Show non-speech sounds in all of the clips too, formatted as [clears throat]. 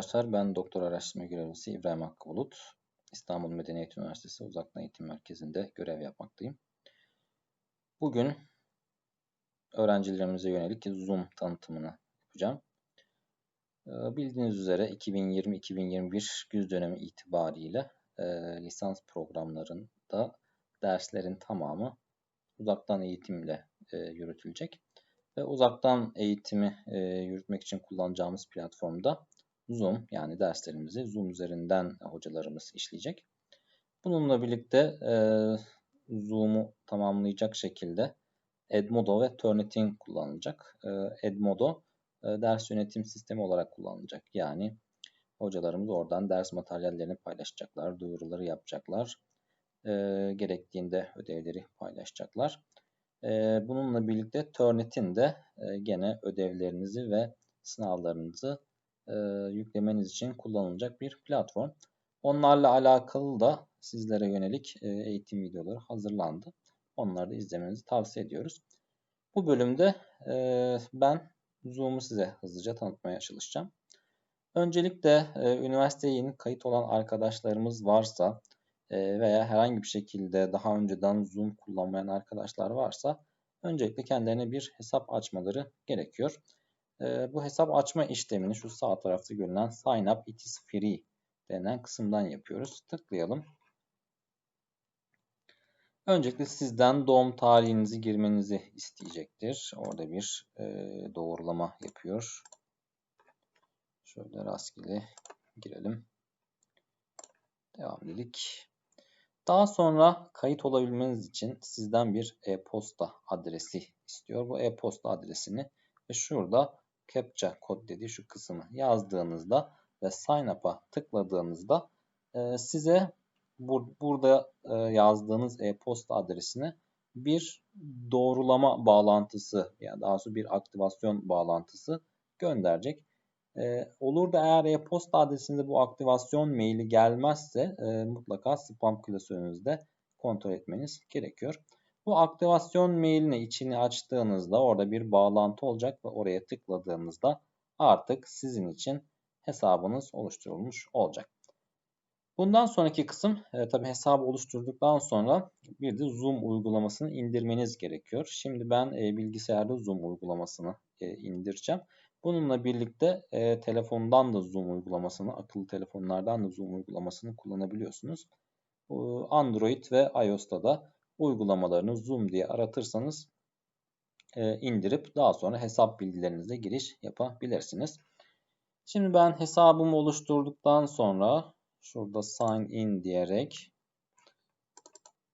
arkadaşlar. Ben doktor araştırma görevlisi İbrahim Hakkı Bulut. İstanbul Medeniyet Üniversitesi Uzaktan Eğitim Merkezi'nde görev yapmaktayım. Bugün öğrencilerimize yönelik Zoom tanıtımını yapacağım. Ee, bildiğiniz üzere 2020-2021 güz dönemi itibariyle e, lisans programlarında derslerin tamamı uzaktan eğitimle e, yürütülecek ve uzaktan eğitimi e, yürütmek için kullanacağımız platformda Zoom yani derslerimizi Zoom üzerinden hocalarımız işleyecek. Bununla birlikte e, Zoom'u tamamlayacak şekilde Edmodo ve Turnitin kullanılacak. E, Edmodo e, ders yönetim sistemi olarak kullanılacak. Yani hocalarımız oradan ders materyallerini paylaşacaklar, duyuruları yapacaklar. E, gerektiğinde ödevleri paylaşacaklar. E, bununla birlikte Turnitin de e, gene ödevlerinizi ve sınavlarınızı e, yüklemeniz için kullanılacak bir platform. Onlarla alakalı da sizlere yönelik e, eğitim videoları hazırlandı. Onları da izlemenizi tavsiye ediyoruz. Bu bölümde e, ben Zoom'u size hızlıca tanıtmaya çalışacağım. Öncelikle e, üniversiteye yeni kayıt olan arkadaşlarımız varsa e, veya herhangi bir şekilde daha önceden Zoom kullanmayan arkadaşlar varsa öncelikle kendilerine bir hesap açmaları gerekiyor. E, bu hesap açma işlemini şu sağ tarafta görülen Sign Up It is Free denen kısımdan yapıyoruz. Tıklayalım. Öncelikle sizden doğum tarihinizi girmenizi isteyecektir. Orada bir e, doğrulama yapıyor. Şöyle rastgele girelim. Devam dedik. Daha sonra kayıt olabilmeniz için sizden bir e-posta adresi istiyor. Bu e-posta adresini ve şurada captcha kod dediği şu kısmı yazdığınızda ve sign up'a tıkladığınızda e, size bur burada e, yazdığınız e-posta adresine bir doğrulama bağlantısı yani daha sonra bir aktivasyon bağlantısı gönderecek. E, olur da eğer e-posta adresinde bu aktivasyon maili gelmezse e, mutlaka spam klasörünüzde kontrol etmeniz gerekiyor. Bu aktivasyon mailini içini açtığınızda orada bir bağlantı olacak ve oraya tıkladığınızda artık sizin için hesabınız oluşturulmuş olacak. Bundan sonraki kısım e, tabi hesabı oluşturduktan sonra bir de Zoom uygulamasını indirmeniz gerekiyor. Şimdi ben e, bilgisayarda Zoom uygulamasını e, indireceğim. Bununla birlikte e, telefondan da Zoom uygulamasını, akıllı telefonlardan da Zoom uygulamasını kullanabiliyorsunuz. E, Android ve iOS'ta da uygulamalarını Zoom diye aratırsanız e, indirip daha sonra hesap bilgilerinizle giriş yapabilirsiniz. Şimdi ben hesabımı oluşturduktan sonra şurada sign in diyerek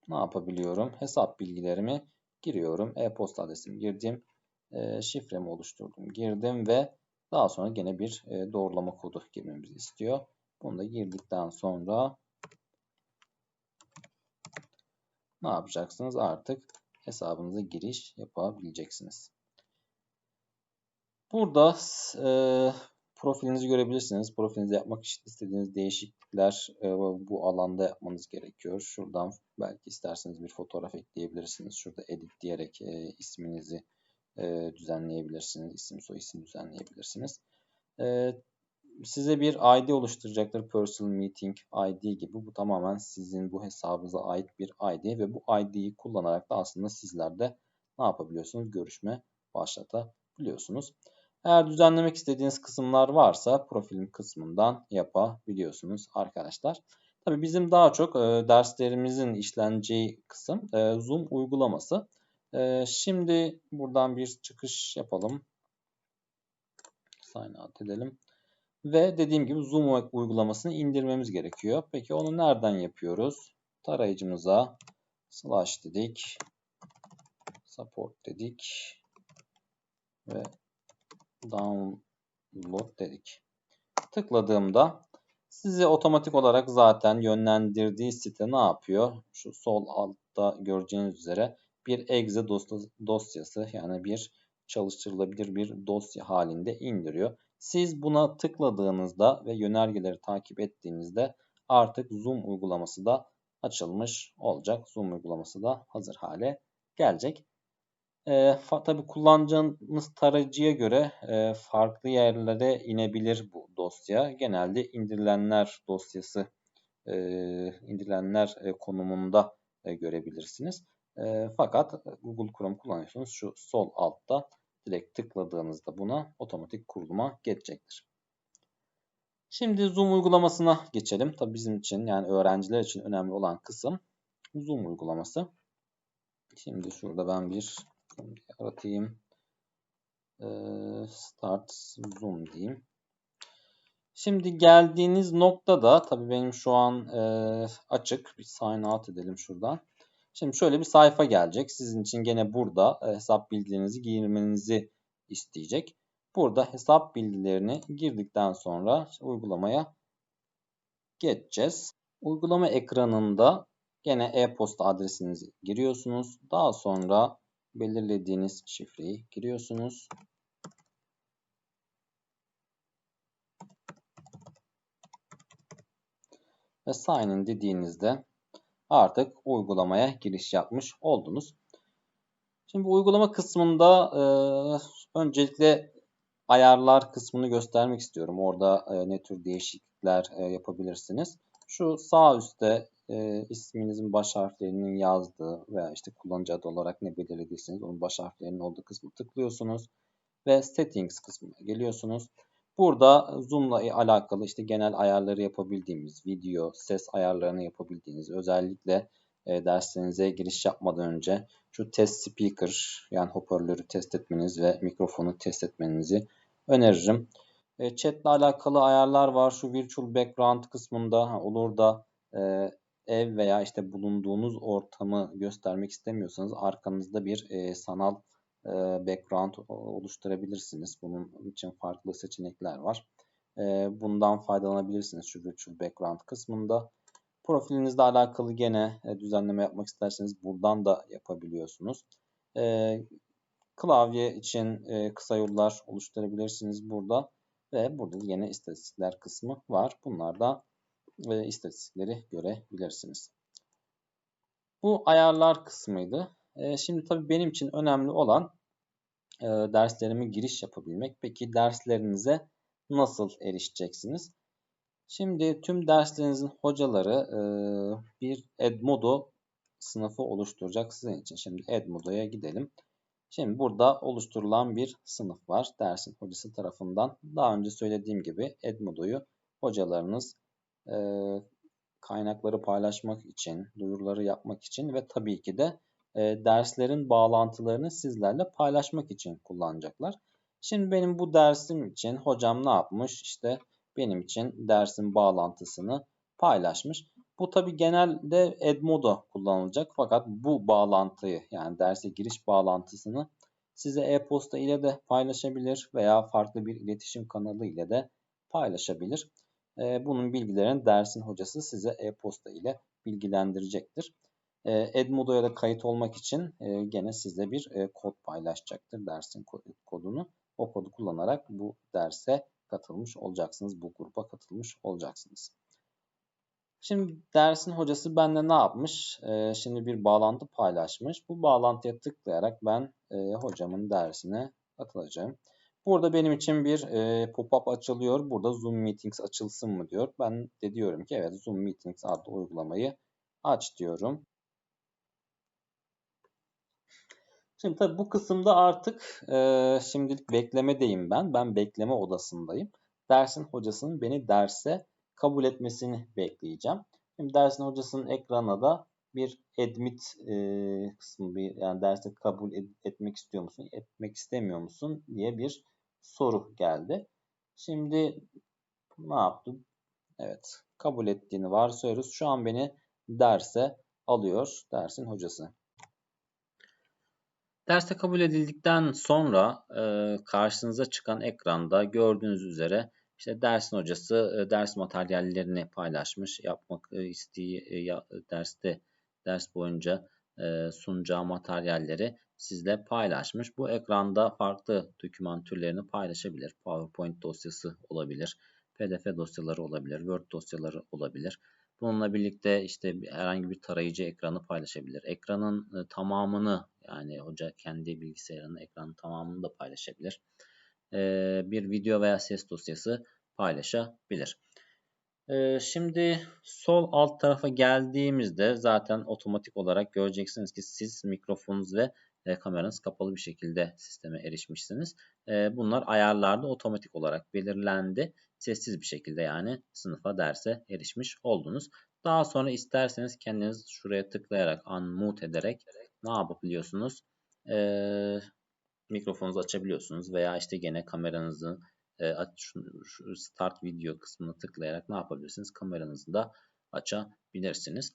ne yapabiliyorum? Hesap bilgilerimi giriyorum. E-posta adresimi girdim. E, şifremi oluşturdum. Girdim ve daha sonra gene bir e, doğrulama kodu girmemizi istiyor. Bunu da girdikten sonra ne yapacaksınız? Artık hesabınıza giriş yapabileceksiniz. Burada e, profilinizi görebilirsiniz. Profilinizi yapmak istediğiniz değişiklikler e, bu alanda yapmanız gerekiyor. Şuradan belki isterseniz bir fotoğraf ekleyebilirsiniz. Şurada edit diyerek e, isminizi e, düzenleyebilirsiniz. İsim soy isim düzenleyebilirsiniz. E, size bir ID oluşturacaktır. Personal Meeting ID gibi. Bu tamamen sizin bu hesabınıza ait bir ID ve bu ID'yi kullanarak da aslında sizler de ne yapabiliyorsunuz? Görüşme başlatabiliyorsunuz. Eğer düzenlemek istediğiniz kısımlar varsa profilim kısmından yapabiliyorsunuz arkadaşlar. Tabii bizim daha çok e, derslerimizin işleneceği kısım e, Zoom uygulaması. E, şimdi buradan bir çıkış yapalım. Sign out edelim. Ve dediğim gibi Zoom uygulamasını indirmemiz gerekiyor. Peki onu nereden yapıyoruz? Tarayıcımıza slash dedik. Support dedik. Ve download dedik. Tıkladığımda sizi otomatik olarak zaten yönlendirdiği site ne yapıyor? Şu sol altta göreceğiniz üzere bir exe dosyası yani bir çalıştırılabilir bir dosya halinde indiriyor. Siz buna tıkladığınızda ve yönergeleri takip ettiğinizde artık Zoom uygulaması da açılmış olacak. Zoom uygulaması da hazır hale gelecek. E, Tabi kullanacağınız tarayıcıya göre e, farklı yerlere inebilir bu dosya genelde indirilenler dosyası e, indirilenler e, konumunda e, görebilirsiniz. E, fakat Google Chrome kullanıyorsunuz. Şu sol altta direkt tıkladığınızda buna otomatik kuruluma geçecektir. Şimdi Zoom uygulamasına geçelim. Tabii bizim için yani öğrenciler için önemli olan kısım Zoom uygulaması. Şimdi şurada ben bir aratayım. Start Zoom diyeyim. Şimdi geldiğiniz noktada tabii benim şu an açık. Bir sign out edelim şuradan. Şimdi şöyle bir sayfa gelecek. Sizin için gene burada hesap bilgilerinizi girmenizi isteyecek. Burada hesap bilgilerini girdikten sonra uygulamaya geçeceğiz. Uygulama ekranında gene e-posta adresinizi giriyorsunuz. Daha sonra belirlediğiniz şifreyi giriyorsunuz. Ve sign in dediğinizde artık uygulamaya giriş yapmış oldunuz. Şimdi uygulama kısmında e, öncelikle ayarlar kısmını göstermek istiyorum. Orada e, ne tür değişiklikler e, yapabilirsiniz. Şu sağ üstte e, isminizin baş harflerinin yazdığı veya işte kullanıcı adı olarak ne belirlediyseniz onun baş harflerinin olduğu kısmı tıklıyorsunuz. Ve settings kısmına geliyorsunuz. Burada Zoom'la alakalı işte genel ayarları yapabildiğimiz, video, ses ayarlarını yapabildiğiniz, özellikle e, derslerinize giriş yapmadan önce şu test speaker yani hoparlörü test etmeniz ve mikrofonu test etmenizi öneririm. E, chat alakalı ayarlar var. Şu virtual background kısmında ha, olur da e, ev veya işte bulunduğunuz ortamı göstermek istemiyorsanız arkanızda bir e, sanal background oluşturabilirsiniz. Bunun için farklı seçenekler var. E, bundan faydalanabilirsiniz şu virtual background kısmında. Profilinizle alakalı gene e, düzenleme yapmak isterseniz buradan da yapabiliyorsunuz. E, klavye için e, kısa yollar oluşturabilirsiniz burada. Ve burada yine istatistikler kısmı var. Bunlarda e, istatistikleri görebilirsiniz. Bu ayarlar kısmıydı. E, şimdi tabii benim için önemli olan e, derslerime giriş yapabilmek. Peki derslerinize nasıl erişeceksiniz? Şimdi tüm derslerinizin hocaları e, bir Edmodo sınıfı oluşturacak sizin için. Şimdi Edmodo'ya gidelim. Şimdi burada oluşturulan bir sınıf var. Dersin hocası tarafından. Daha önce söylediğim gibi Edmodo'yu hocalarınız e, kaynakları paylaşmak için, duyuruları yapmak için ve tabii ki de e, derslerin bağlantılarını sizlerle paylaşmak için kullanacaklar. Şimdi benim bu dersim için hocam ne yapmış? İşte benim için dersin bağlantısını paylaşmış. Bu tabi genelde Edmodo kullanılacak fakat bu bağlantıyı yani derse giriş bağlantısını size e-posta ile de paylaşabilir veya farklı bir iletişim kanalı ile de paylaşabilir. Ee, bunun bilgilerini dersin hocası size e-posta ile bilgilendirecektir. Ee, Edmodo'ya da kayıt olmak için e, gene size bir e, kod paylaşacaktır dersin kodunu. O kodu kullanarak bu derse katılmış olacaksınız. Bu gruba katılmış olacaksınız. Şimdi dersin hocası bende ne yapmış? Ee, şimdi bir bağlantı paylaşmış. Bu bağlantıya tıklayarak ben e, hocamın dersine katılacağım. Burada benim için bir pop-up açılıyor. Burada Zoom Meetings açılsın mı diyor. Ben de diyorum ki evet Zoom Meetings adlı uygulamayı aç diyorum. Şimdi tabii bu kısımda artık e, şimdilik beklemedeyim ben. Ben bekleme odasındayım. Dersin hocasının beni derse kabul etmesini bekleyeceğim. Şimdi dersin hocasının ekranına da bir admit e, kısmı bir yani derse kabul ed etmek istiyor musun, etmek istemiyor musun diye bir soru geldi. Şimdi ne yaptım? Evet, kabul ettiğini varsayıyoruz. Şu an beni derse alıyor dersin hocası. Derste kabul edildikten sonra e, karşınıza çıkan ekranda gördüğünüz üzere işte dersin hocası e, ders materyallerini paylaşmış. Yapmak e, isteği e, ya, derste ders boyunca e, sunacağı materyalleri sizle paylaşmış. Bu ekranda farklı doküman türlerini paylaşabilir. PowerPoint dosyası olabilir, PDF dosyaları olabilir, Word dosyaları olabilir. Bununla birlikte işte herhangi bir tarayıcı ekranı paylaşabilir. Ekranın e, tamamını yani hoca kendi bilgisayarının ekranın tamamını da paylaşabilir. E, bir video veya ses dosyası paylaşabilir. Ee, şimdi sol alt tarafa geldiğimizde zaten otomatik olarak göreceksiniz ki siz mikrofonunuz ve e, kameranız kapalı bir şekilde sisteme erişmişsiniz. E, bunlar ayarlarda otomatik olarak belirlendi. Sessiz bir şekilde yani sınıfa derse erişmiş oldunuz. Daha sonra isterseniz kendiniz şuraya tıklayarak unmute ederek ne yapabiliyorsunuz? E, mikrofonunuzu açabiliyorsunuz veya işte gene kameranızı e, start video kısmını tıklayarak ne yapabilirsiniz? Kameranızı da açabilirsiniz.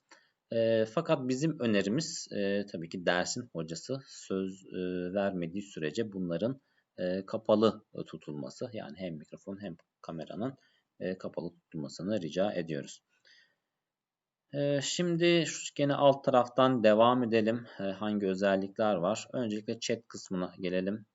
E, fakat bizim önerimiz e, tabii ki dersin hocası söz e, vermediği sürece bunların e, kapalı tutulması yani hem mikrofon hem kameranın e, kapalı tutulmasını rica ediyoruz. E, şimdi gene alt taraftan devam edelim. E, hangi özellikler var? Öncelikle chat kısmına gelelim.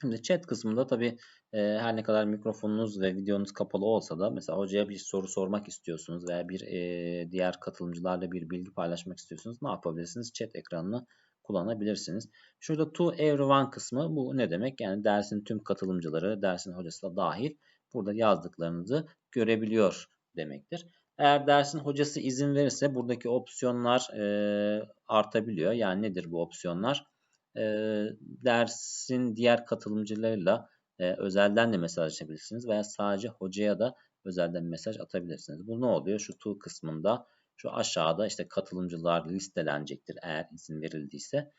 Şimdi chat kısmında tabii e, her ne kadar mikrofonunuz ve videonuz kapalı olsa da mesela hocaya bir soru sormak istiyorsunuz veya bir e, diğer katılımcılarla bir bilgi paylaşmak istiyorsunuz. Ne yapabilirsiniz? Chat ekranını kullanabilirsiniz. Şurada to everyone kısmı bu ne demek? Yani dersin tüm katılımcıları, dersin hocası da dahil burada yazdıklarınızı görebiliyor demektir. Eğer dersin hocası izin verirse buradaki opsiyonlar e, artabiliyor. Yani nedir bu opsiyonlar? E, dersin diğer katılımcılarıyla e, özelden de mesaj açabilirsiniz veya sadece hocaya da özelden mesaj atabilirsiniz. Bu ne oluyor? Şu to kısmında şu aşağıda işte katılımcılar listelenecektir eğer izin verildiyse.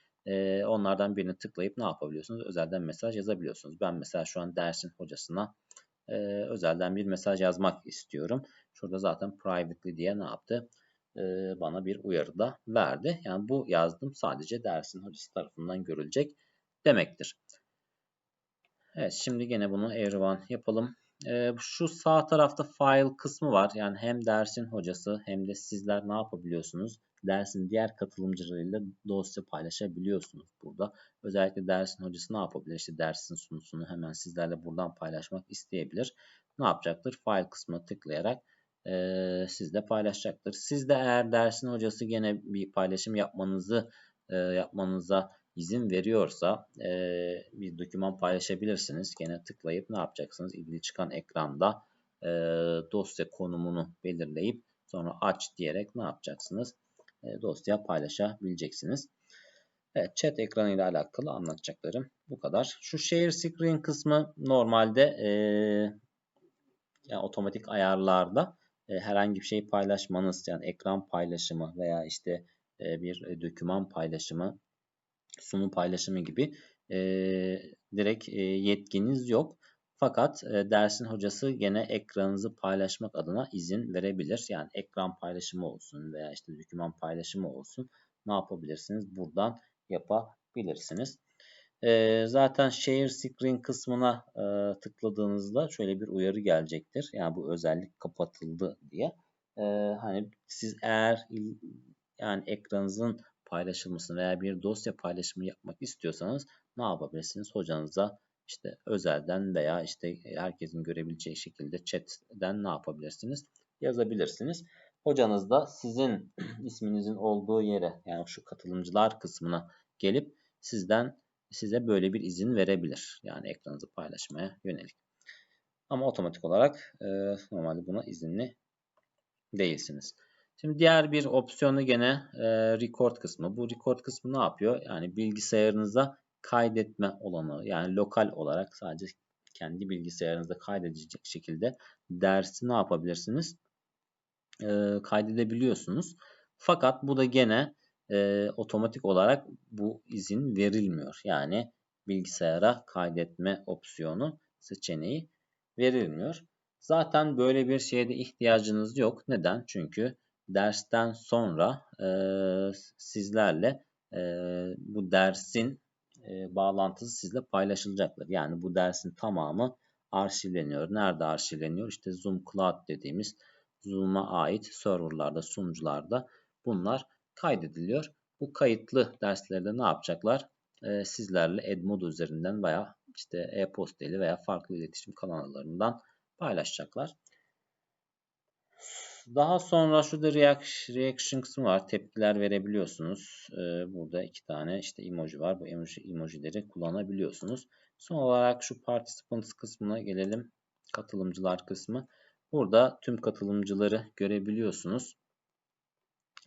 Onlardan birini tıklayıp ne yapabiliyorsunuz? Özelden mesaj yazabiliyorsunuz. Ben mesela şu an dersin hocasına özelden bir mesaj yazmak istiyorum. Şurada zaten privately diye ne yaptı? Bana bir uyarı da verdi. Yani bu yazdım sadece dersin hocası tarafından görülecek demektir. Evet şimdi gene bunu everyone yapalım. Ee, şu sağ tarafta file kısmı var. Yani hem dersin hocası hem de sizler ne yapabiliyorsunuz? Dersin diğer katılımcılarıyla dosya paylaşabiliyorsunuz burada. Özellikle dersin hocası ne yapabilir? İşte dersin sunusunu hemen sizlerle buradan paylaşmak isteyebilir. Ne yapacaktır? File kısmına tıklayarak e, sizle paylaşacaktır. Siz de eğer dersin hocası gene bir paylaşım yapmanızı e, yapmanıza izin veriyorsa e, bir doküman paylaşabilirsiniz. Gene tıklayıp ne yapacaksınız? İlgili çıkan ekranda e, dosya konumunu belirleyip sonra aç diyerek ne yapacaksınız? E, dosya paylaşabileceksiniz. Evet, chat ekranı ile alakalı anlatacaklarım bu kadar. Şu share screen kısmı normalde e, yani otomatik ayarlarda e, herhangi bir şey paylaşmanız yani ekran paylaşımı veya işte e, bir e, doküman paylaşımı sunum paylaşımı gibi e, direkt e, yetkiniz yok. Fakat e, dersin hocası gene ekranınızı paylaşmak adına izin verebilir. Yani ekran paylaşımı olsun veya işte doküman paylaşımı olsun. Ne yapabilirsiniz? Buradan yapabilirsiniz. E, zaten Share Screen kısmına e, tıkladığınızda şöyle bir uyarı gelecektir. Yani bu özellik kapatıldı diye. E, hani siz eğer yani ekranınızın paylaşılmasını veya bir dosya paylaşımı yapmak istiyorsanız ne yapabilirsiniz? Hocanıza işte özelden veya işte herkesin görebileceği şekilde chat'ten ne yapabilirsiniz? Yazabilirsiniz. Hocanız da sizin [clears throat] isminizin olduğu yere yani şu katılımcılar kısmına gelip sizden size böyle bir izin verebilir. Yani ekranınızı paylaşmaya yönelik. Ama otomatik olarak e, normalde buna izinli değilsiniz. Şimdi diğer bir opsiyonu gene e, record kısmı. Bu record kısmı ne yapıyor? Yani bilgisayarınıza kaydetme olanı yani lokal olarak sadece kendi bilgisayarınızda kaydedecek şekilde dersi ne yapabilirsiniz? E, kaydedebiliyorsunuz. Fakat bu da gene e, otomatik olarak bu izin verilmiyor. Yani bilgisayara kaydetme opsiyonu seçeneği verilmiyor. Zaten böyle bir şeye de ihtiyacınız yok. Neden? Çünkü dersten sonra e, sizlerle e, bu dersin e, bağlantısı sizle paylaşılacaktır. Yani bu dersin tamamı arşivleniyor. Nerede arşivleniyor? İşte Zoom Cloud dediğimiz Zoom'a ait serverlarda, sunucularda bunlar kaydediliyor. Bu kayıtlı derslerde ne yapacaklar? E, sizlerle Edmodo üzerinden veya işte e-posta ile veya farklı iletişim kanallarından paylaşacaklar. Daha sonra şurada reaction kısmı var. Tepkiler verebiliyorsunuz. Ee, burada iki tane işte emoji var. Bu emoji, emojileri kullanabiliyorsunuz. Son olarak şu participants kısmına gelelim. katılımcılar kısmı. Burada tüm katılımcıları görebiliyorsunuz.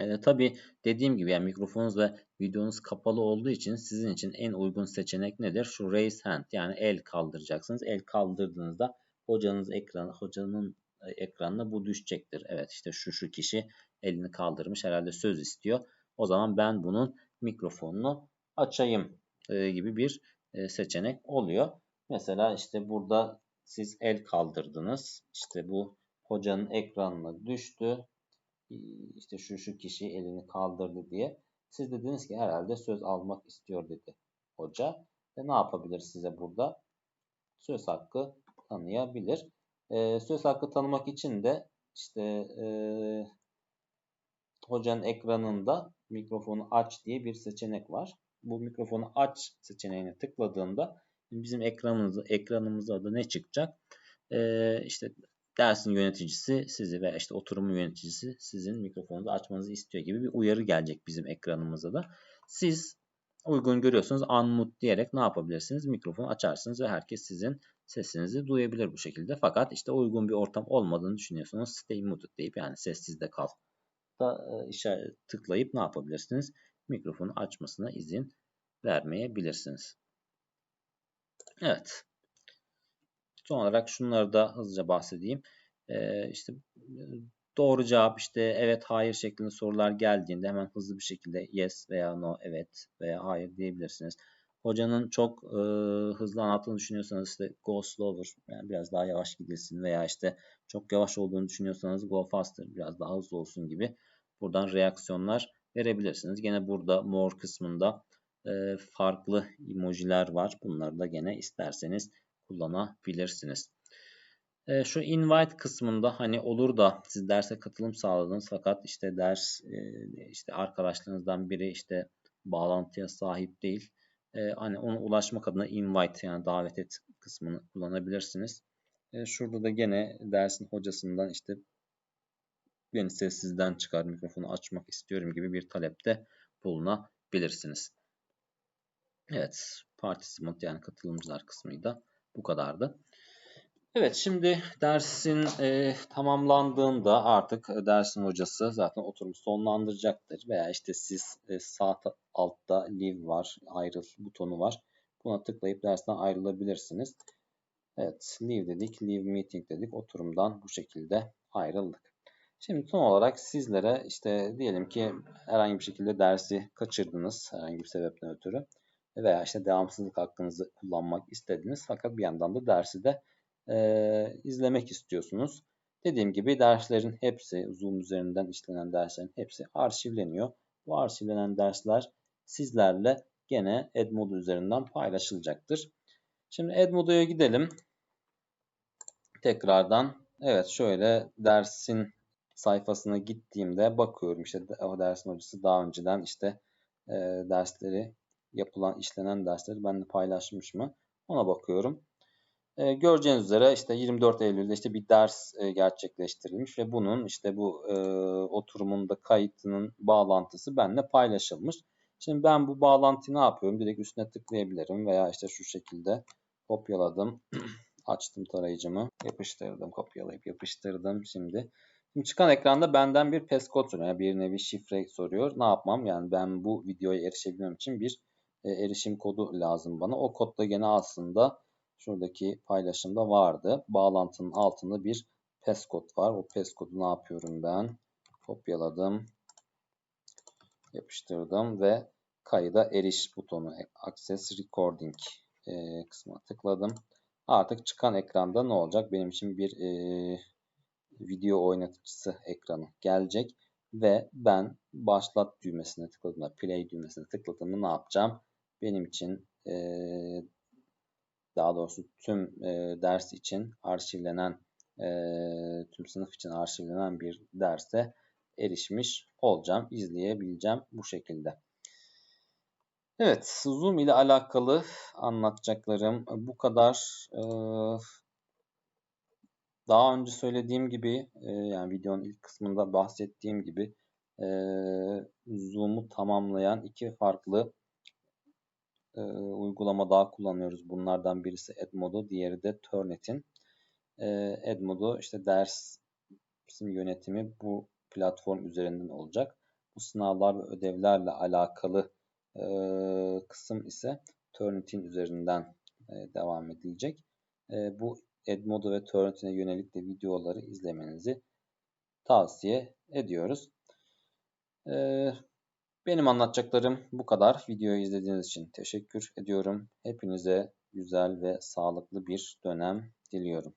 E, tabii dediğim gibi yani mikrofonunuz ve videonuz kapalı olduğu için sizin için en uygun seçenek nedir? Şu raise hand yani el kaldıracaksınız. El kaldırdığınızda hocanız ekranı, hocanın ekranına bu düşecektir. Evet işte şu şu kişi elini kaldırmış herhalde söz istiyor. O zaman ben bunun mikrofonunu açayım e, gibi bir e, seçenek oluyor. Mesela işte burada siz el kaldırdınız. İşte bu hocanın ekranına düştü. İşte şu şu kişi elini kaldırdı diye. Siz dediniz ki herhalde söz almak istiyor dedi hoca. Ve ne yapabilir size burada? Söz hakkı tanıyabilir. Ee, söz hakkı tanımak için de işte e, hocanın ekranında mikrofonu aç diye bir seçenek var. Bu mikrofonu aç seçeneğine tıkladığında bizim ekranımızda ekranımızda da ne çıkacak? Ee, işte dersin yöneticisi sizi veya işte oturumun yöneticisi sizin mikrofonunuzu açmanızı istiyor gibi bir uyarı gelecek bizim ekranımıza da. Siz uygun görüyorsunuz unmute diyerek ne yapabilirsiniz? Mikrofonu açarsınız ve herkes sizin sesinizi duyabilir bu şekilde. Fakat işte uygun bir ortam olmadığını düşünüyorsunuz. Stay muted deyip yani sessizde kal da e, işaret tıklayıp ne yapabilirsiniz? Mikrofonu açmasına izin vermeyebilirsiniz. Evet. Son olarak şunları da hızlıca bahsedeyim. Ee, işte doğru cevap işte evet hayır şeklinde sorular geldiğinde hemen hızlı bir şekilde yes veya no evet veya hayır diyebilirsiniz. Hocanın çok e, hızlı anlattığını düşünüyorsanız işte go slower yani biraz daha yavaş gidilsin veya işte çok yavaş olduğunu düşünüyorsanız go faster biraz daha hızlı olsun gibi buradan reaksiyonlar verebilirsiniz. Gene burada more kısmında e, farklı emojiler var. Bunları da gene isterseniz kullanabilirsiniz. E, şu invite kısmında hani olur da siz derse katılım sağladınız fakat işte ders e, işte arkadaşlarınızdan biri işte bağlantıya sahip değil. E, hani ona ulaşmak adına invite yani davet et kısmını kullanabilirsiniz. E, şurada da gene dersin hocasından işte beni sessizden çıkar mikrofonu açmak istiyorum gibi bir talepte bulunabilirsiniz. Evet, participant yani katılımcılar kısmıydı. Bu kadardı. Evet şimdi dersin e, tamamlandığında artık dersin hocası zaten oturumu sonlandıracaktır. Veya işte siz e, sağ altta leave var, ayrıl butonu var. Buna tıklayıp dersten ayrılabilirsiniz. Evet leave dedik, leave meeting dedik. Oturumdan bu şekilde ayrıldık. Şimdi son olarak sizlere işte diyelim ki herhangi bir şekilde dersi kaçırdınız herhangi bir sebepten ötürü veya işte devamsızlık hakkınızı kullanmak istediniz fakat bir yandan da dersi de e, izlemek istiyorsunuz. Dediğim gibi derslerin hepsi Zoom üzerinden işlenen derslerin hepsi arşivleniyor. Bu arşivlenen dersler sizlerle gene Edmodo üzerinden paylaşılacaktır. Şimdi Edmodo'ya gidelim. Tekrardan evet şöyle dersin sayfasına gittiğimde bakıyorum işte o dersin hocası daha önceden işte e, dersleri yapılan işlenen dersleri benimle paylaşmış mı ona bakıyorum. E, göreceğiniz üzere işte 24 Eylül'de işte bir ders e, gerçekleştirilmiş ve bunun işte bu e, oturumunda kayıtının bağlantısı benimle paylaşılmış. Şimdi ben bu bağlantıyı ne yapıyorum? Direkt üstüne tıklayabilirim veya işte şu şekilde kopyaladım. [clears throat] Açtım tarayıcımı. Yapıştırdım. Kopyalayıp yapıştırdım. Şimdi Şimdi çıkan ekranda benden bir passcode soruyor. Yani bir nevi şifre soruyor. Ne yapmam? Yani ben bu videoya erişebilmem için bir e, erişim kodu lazım bana. O kod da gene aslında şuradaki paylaşımda vardı. Bağlantının altında bir passcode var. O passcode'u ne yapıyorum ben? Kopyaladım. Yapıştırdım ve kayıda eriş butonu Access Recording e, kısmına tıkladım. Artık çıkan ekranda ne olacak? Benim için bir e, video oynatıcısı ekranı gelecek ve ben başlat düğmesine tıkladığımda play düğmesine tıkladığımda ne yapacağım? Benim için e, daha doğrusu tüm e, ders için arşivlenen e, tüm sınıf için arşivlenen bir derse erişmiş olacağım. izleyebileceğim bu şekilde. Evet, Zoom ile alakalı anlatacaklarım bu kadar. Ee, daha önce söylediğim gibi e, yani videonun ilk kısmında bahsettiğim gibi e, Zoom'u tamamlayan iki farklı e, uygulama daha kullanıyoruz. Bunlardan birisi Edmodo, diğeri de Turnitin. e, Edmodo işte dersin yönetimi bu platform üzerinden olacak. Bu sınavlar ve ödevlerle alakalı e, kısım ise Turnitin üzerinden e, devam edilecek. E, bu Edmodo ve Turnitin'e yönelik de videoları izlemenizi tavsiye ediyoruz. E, benim anlatacaklarım bu kadar. Videoyu izlediğiniz için teşekkür ediyorum. Hepinize güzel ve sağlıklı bir dönem diliyorum.